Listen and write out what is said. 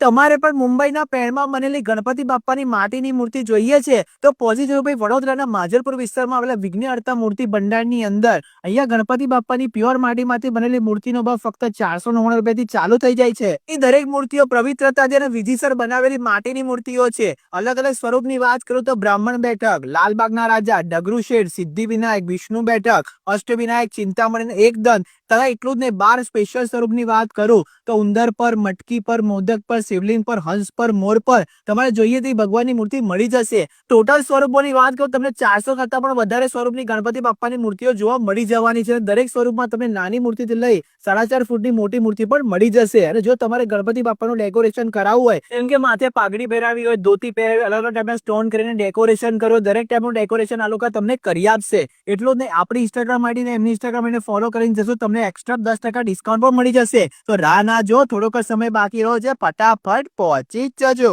તમારે પણ મુંબઈના પેણમાં બનેલી ગણપતિ બાપ્પાની માટીની મૂર્તિ જોઈએ છે? તો પોઝિટિવ ભાઈ વડોદરાના માજલપુર વિસ્તારમાં આવેલા વિઘ્નહર્તા મૂર્તિ ભંડારની અંદર અહીંયા ગણપતિ બાપ્પાની પ્યોર માટીમાંથી બનેલી મૂર્તિનો ભાવ ફક્ત ચારસો નવ્વાણું રૂપિયાથી ચાલુ થઈ જાય છે. એ દરેક મૂર્તિઓ પવિત્રતાથી અને વિધિસર બનાવેલી માટીની મૂર્તિઓ છે. અલગ અલગ સ્વરૂપની વાત કરું તો બ્રાહ્મણ બેઠક, લાલબાગના રાજા, ડગરુ શેઠ સિદ્ધિ વિનાયક વિષ્ણુ બેઠક, અષ્ટવિનાયક, ચિંતામણી એકદંત તથા એટલું જ ને બાર સ્પેશિયલ સ્વરૂપની વાત કરું તો ઉંદર પર, મટકી પર, મોદક પર શિવલિંગ પર, હંસ પર, મોર પર તમારે જોઈએ તે ભગવાનની મૂર્તિ મળી જશે. ટોટલ સ્વરૂપોની વાત કરું, તમને ચારસો કરતા પણ વધારે સ્વરૂપની ગણપતિ બાપ્પાની મૂર્તિઓ જોવા મળી જવાની છે. દરેક સ્વરૂપમાં તમને નાની મૂર્તિથી લઈ સાડા ચાર ફૂટની મોટી મૂર્તિ પણ મળી જશે. અને જો તમારે ગણપતિ બાપ્પાનું ડેકોરેશન કરાવવું હોય એમ કે માથે પાઘડી પહેરાવી હોય, ધોતી પહેરાવી, અલગ અલગ ટાઈપના સ્ટોન કરીને ડેકોરેશન કરો, દરેક ટાઈપનું ડેકોરેશન આ લોકો તમને કરી આપશે. એટલું જ નહીં, આપણી ઇન્સ્ટાગ્રામ આઈડી ને એમની ઇન્સ્ટાગ્રામ આઈડી ફોલો કરીને જશો, તમને એક્સ્ટ્રા દસ ટકા ડિસ્કાઉન્ટ પણ મળી જશે. તો રાહ ના જો થોડોક સમય બાકી રહ્યો છે, ફટાફટ પહોંચી જ જજો